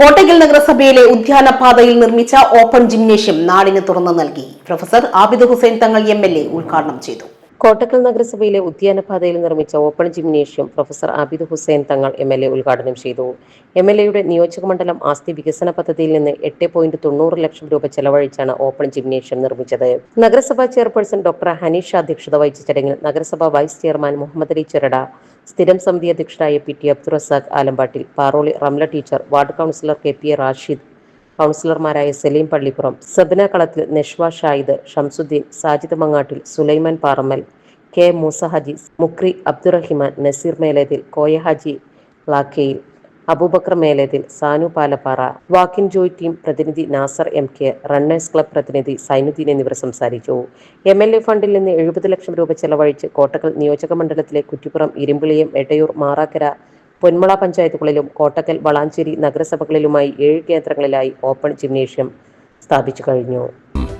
കോട്ടയ്ക്കൽ നഗരസഭയിലെ ഉദ്യാനപാതയിൽ നിർമ്മിച്ച ഓപ്പൺ ജിംനേഷ്യം നാടിന് തുറന്നു നൽകി. പ്രൊഫസർ ആബിദ് ഹുസൈൻ തങ്ങൾ എം ഉദ്ഘാടനം ചെയ്തു. കോട്ടക്കൽ നഗരസഭയിലെ ഉദ്യാനപാതയിൽ നിർമ്മിച്ച open gymnasium professor Abid Hussain Thangal M L A ഉദ്ഘാടനം ചെയ്തു. എം എൽ എയുടെ നിയോജകമണ്ഡലം ആസ്തി വികസന പദ്ധതിയിൽ നിന്ന് എട്ട് പോയിന്റ് തൊണ്ണൂറ് ലക്ഷം രൂപ ചെലവഴിച്ചാണ് ഓപ്പൺ ജിംനേഷ്യം നിർമ്മിച്ചത്. നഗരസഭാ ചെയർപേഴ്സൺ ഡോക്ടർ ഹനീഷ് അധ്യക്ഷത വഹിച്ച ചടങ്ങിൽ നഗരസഭാ വൈസ് ചെയർമാൻ മുഹമ്മദ് അലി ചെറട സ്ഥിരം സമിതി അധ്യക്ഷനായ P T Abdurazak Alambattil Paroli Ramla teacher ward councillor K P Rashid കൗൺസിലർമാരായ Salim Pallippuram Sabana Kalathil Neshwa Shahid Shamsuddin Sajid Mangattil Sulaiman Parammal K Moosa Haji Mukri Abdurahiman Nazir Melethil Koya Haji Lakkayil Abubakar Melethil Sanu Palapara walking joy team പ്രതിനിധി Nasar M K runners club പ്രതിനിധി സൈനുദ്ദീൻ എന്നിവർ സംസാരിച്ചു. M L A ഫണ്ടിൽ നിന്ന് എഴുപത് ലക്ഷം രൂപ ചെലവഴിച്ച് കോട്ടക്കൽ നിയോജക മണ്ഡലത്തിലെ കുറ്റിപ്പുറം ഇരുമ്പിളിയം എടയൂർ മാറാക്കര പൊന്മുള പഞ്ചായത്തുകളിലും കോട്ടക്കൽ വളാഞ്ചേരി നഗരസഭകളിലുമായി ഏഴ് കേന്ദ്രങ്ങളിലായി ഓപ്പൺ ജിംനേഷ്യം സ്ഥാപിച്ചു കഴിഞ്ഞു.